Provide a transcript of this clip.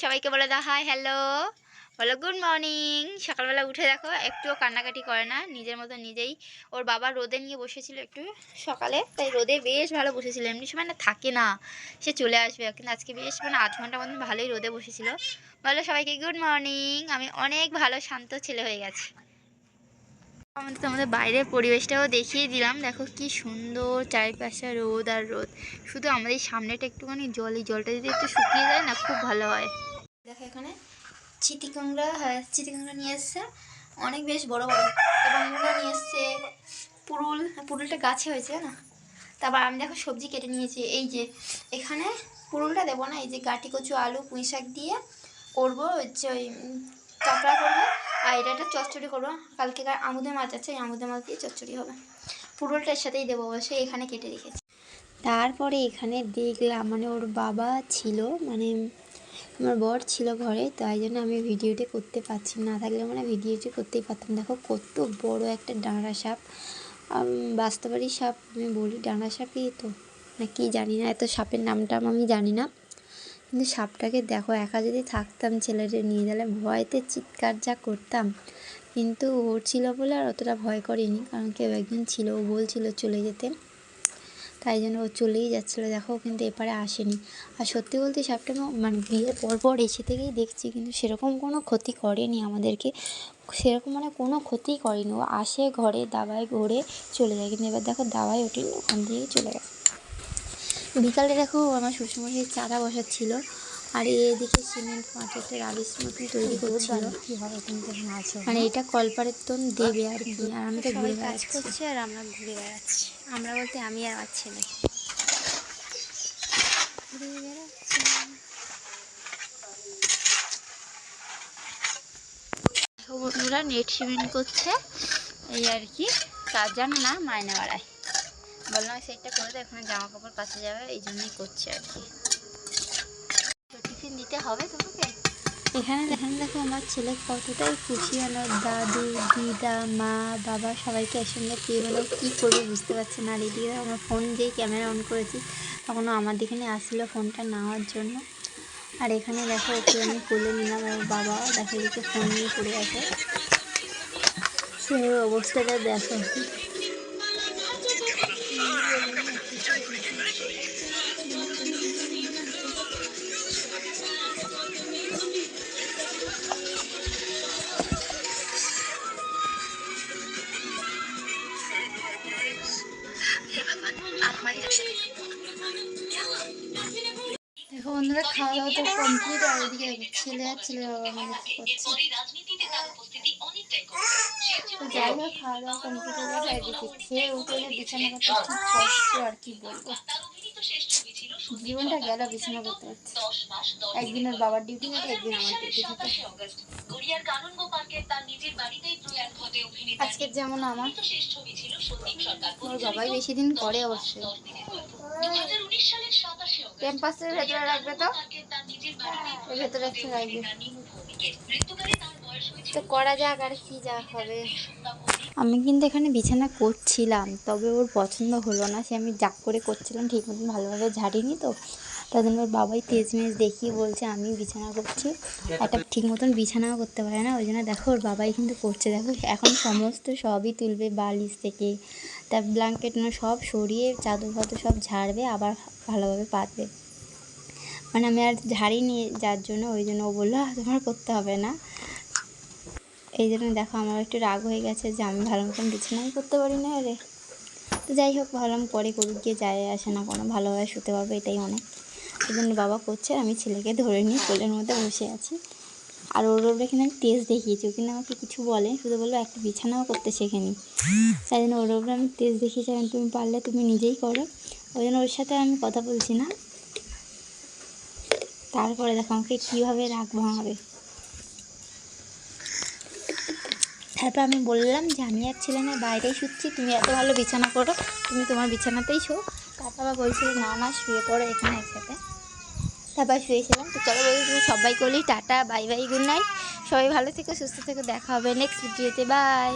সবাইকে বলে দাও হাই হ্যালো বলো গুড মর্নিং সকালবেলা উঠে দেখো, একটুও কান্নাকাটি করে না, নিজের মতো নিজেই। ওর বাবা রোদে নিয়ে বসেছিল একটু সকালে, তাই রোদে বেশ ভালো বসেছিল, এমনি সময় না থাকে না, সে চলে আসবে। কিন্তু আজকে বেশ মানে আধ ঘণ্টা মতন ভালোই রোদে বসেছিল। বলো সবাইকে গুড মর্নিং আমি অনেক ভালো, শান্ত ছেলে হয়ে গেছি। আমাদের তোমাদের বাইরের পরিবেশটাও দেখিয়ে দিলাম। দেখো কি সুন্দর চারিপাশে রোদ আর রোদ। শুধু আমাদের সামনেটা একটুখানি জল, এই জলটা যদি একটু শুকিয়ে যায় না, খুব ভালো হয়। দেখো এখানে চিটিকাংড়া হ্যাঁ চিটিকাংড়া নিয়ে এসছে। অনেক বেশ বড় বড়। এবং মুলা নিয়ে এসছে পুরুল। পুরুলটা গাছে হয়েছে না তারপর আমি দেখো সবজি কেটে নিয়েছি। এই যে এখানে পুরুলটা দেবো না, এই যে গাটি কচু আলু পুঁই শাক দিয়ে করব, হচ্ছে ওই কাঁকড়া করব। আর এটা চচ্চড়ি করব। কালকে আমুদের মাছ আছে, এই আমুদে মাছ দিয়ে চচ্চড়ি হবে। পুরুলটা এর সাথেই দেবো, অবশ্যই এখানে কেটে রেখেছি। তারপরে এখানে দেখলাম মানে ওর বাবা ছিল মানে আমার বর ছিল ঘরে, তাই জন্য আমি ভিডিওটি করতে পারছি না। থাকলে মানে ভিডিওটি করতেই পারতাম। দেখো কত বড় একটা ডাঁড়া সাপ। বাস্তবাড়ি সাপ, আমি বলি ডাঁড়া সাপই তো। না, কি জানি না, এত সাপের নামটা আমি জানি না। কিন্তু সাপটাকে দেখো, একা যদি থাকতাম ছেলেটা নিয়ে গেলে ভয়তে চিৎকার যা করতাম। কিন্তু ওর ছিল বলে আর অতটা ভয় করেনি, কারণ কেউ একজন ছিল, ও বলছিল চলে যেতে। তাই জন্য ও চলেই যাচ্ছিল, দেখো, কিন্তু এপারে আসেনি। আর সত্যি বলতে সাপটা মানে বিয়ের পরপর পর এসে থেকেই দেখছি, কিন্তু সেরকম কোনো ক্ষতি করেনি আমাদেরকে। সেরকম মানে কোনো ক্ষতিই করেনি, ও আসে ঘরে, দাবায় ঘোরে চলে যায়। কিন্তু এবার দেখো, দাবায় ওঠেনি ওখান থেকেই চলে গেছে বিকালে দেখো আমার শ্বশুরমশাই চারা বসাচ্ছিল আর এদিকে সিমেন্ট মাটিতে রাবিশ মতন তৈরি করছিল। মানে এটা কলপারের দেবে আর কি আর আমি তো ঘুরে কাজ করছে আর আমরা ঘুরে বেড়াচ্ছি। আমরা বলতে আমি আর আমার ছেলে ঘুরে বেড়াচ্ছি বন্ধুরা নেট সিমেন্ট করছে। এই আর কি কাজ জানে না মায়না বাড়ায় বললাম সেটটা করে দাও এখানে জামা কাপড় কাচে যাবে, এই জন্যই করছে আর কি। টিফিন দিতে হবে তোমাকে? এখানে এখানে দেখো, আমার ছেলে কতটাই খুশি হলো দাদু, দিদা, মা, বাবা সবাইকে একসঙ্গে পেয়ে হলো কী করবে বুঝতে পারছে না। আর এদিকে আমার ফোন যেই ক্যামেরা অন করেছি, তখনও আমার দিকে আসছিল ফোনটা নেওয়ার জন্য। আর এখানে দেখো ওকে আমি কোলে নিলাম ওর বাবা দেখো এদিকে ফোন নিয়ে পড়ে আছে। সে অবস্থাটা দেখো। দেখো বন্ধুরা খাওয়া দাওয়া তো কমপ্লিট আর ওইদিকে ছেলে আর ছেলে বাবা মানে করছে তো যাই হোক খাওয়া দাওয়া কমপ্লিট হয়ে গেছে এদিকে খেয়ে উঠে এলে বিছানা করতে খুব কষ্ট, আর কি বলব? জীবনটা গেল বিছানা করতে করতে। একদিন ওর বাবার ডিউটি থাকে, একদিন আমার ডিউটি থাকে। আজকের যেমন আমার ওর বাবাই বেশি দিন করে অবশ্যই ক্যাম্পাসের ভেতরে রাখবে তো? ভেতরে একটা রাখবে। তো করা যাক আর কি যা হবে। আমি কিন্তু এখানে বিছানা করছিলাম, তবে ওর পছন্দ হলো না। সে আমি জাক করে করছিলাম ঠিক মতন ভালোভাবে ঝাড়িনি তো। জন্য ওর বাবাই তেজ মেজ দেখিয়ে বলছে আমি বিছানা করছি। একটা ঠিক মতন বিছানাও করতে পারে না ওই জন্য দেখো ওর বাবাই কিন্তু করছে। দেখো এখন সমস্ত সবই তুলবে বালিশ থেকে। তার ব্ল্যাঙ্কেট না সব সরিয়ে চাদর ফাদর সব ঝাড়বে আবার ভালোভাবে পাতবে। মানে আমি আর ঝাড়িনি যার জন্য ওই জন্য ও বলল "আহ, তোমার করতে হবে না। এই জন্য দেখো আমার একটু রাগ হয়ে গেছে যে আমি ভালো মতন বিছানাই করতে পারি না রে তো যাই হোক ভাবলাম পরে করুক গিয়ে যায় আসে না কোনো ভালোভাবে শুতে পারব এটাই অনেক। জন্য বাবা করছে আমি ছেলেকে ধরে নিয়ে কোলের মধ্যে বসে আছি। আর ওর ওর কিন্তু আমি টেস্ট দেখিয়েছি, ও কিন্তু আমাকে কিছু বলে, শুধু বলল একটা বিছানাও করতে শেখেনি। তাই জন্য ওর ওপরে আমি টেস্ট দেখিয়েছি তুমি পারলে তুমি নিজেই করো। ওই জন্য ওর সাথে আমি কথা বলছি না। তারপরে দেখো আমাকে কীভাবে রাগ ভাঙাবে। তারপর আমি বললাম যে, আমি আর ছেলে না বাইরেই শুচ্ছি, তুমি এত ভালো বিছানা করো, তুমি তোমার বিছানাতেই শো। আবার বলছিল, না না, শুয়ে পড়ো এখানে একসাথে। তারপর শুয়েছিলাম। তো চলো বলি সবাই করলি tata, bye bye, good night. সবাই ভালো থেকো, সুস্থ থেকো, দেখা হবে নেক্সট ভিডিওতে, বাই।